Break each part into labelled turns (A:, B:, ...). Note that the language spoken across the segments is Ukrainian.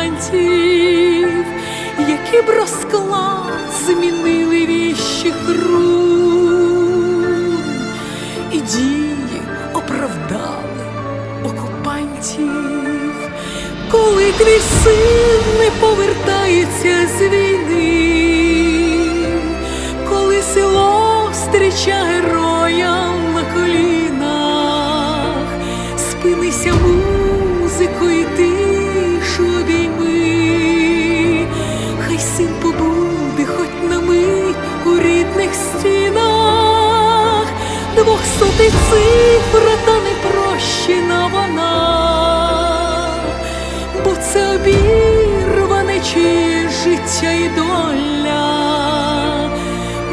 A: музикантів, які б розклад змінили віщих рун, і дії оправдали окупантів, коли твій син не повертається з війни коли село зустріча героя на колінах, спинися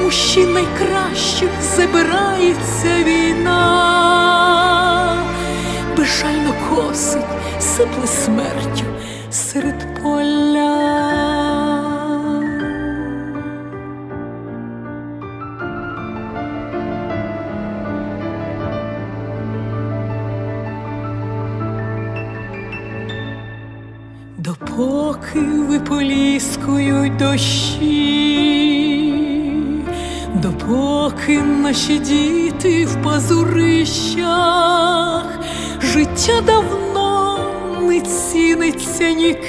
A: мужчин найкращих забирається війна, безжально косить, сипле смертю серед поля. Допоки виполіскують дощі, допоки наші діти в пазурищах, життя давно не ціниться ніким,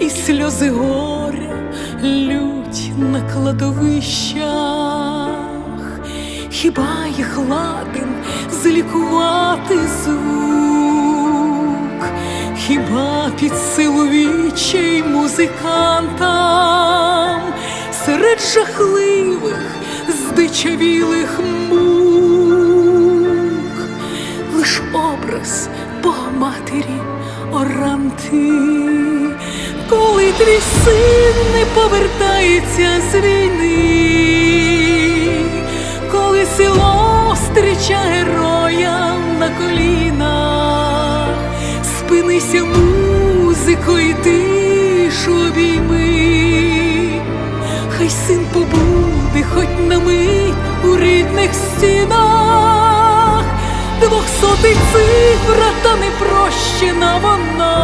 A: і сльози горя лють на кладовищах, хіба їх ладен злікувати звук, хіба під силу вічей музикантам серед жахливих, здичавілих мук, лиш образ Богоматері оранти, коли твій син не повертається з війни, коли село зустріча героя на колінах, спинися музико двохсотий цифра та непрощена вона,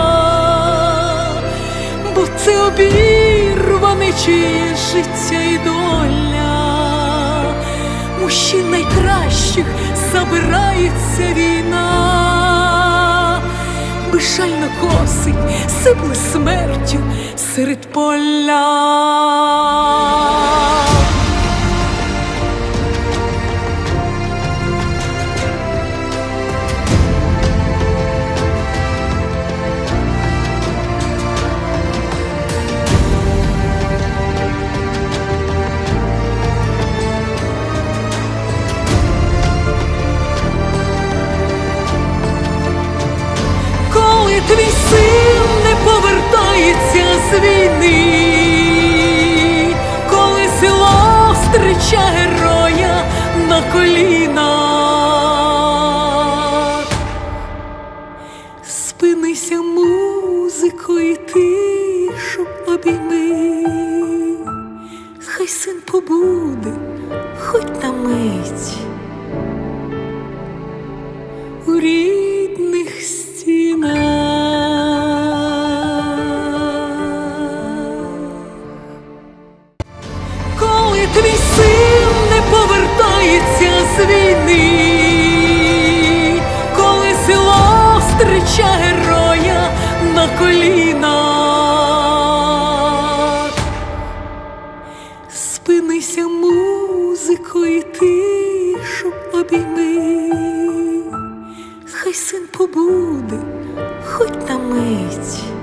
A: бо це обірване чиє життя і доля, мужчин найкращих забирається війна, безжально косить, сипле смертю серед поля. Твій син не повертається з війни, коли село зустріча героя на колінах, спинися музико і тишу обійми, хай син побуде, хоч на мить. тихо і тишу обійми, хай син побуде, хоч на мить.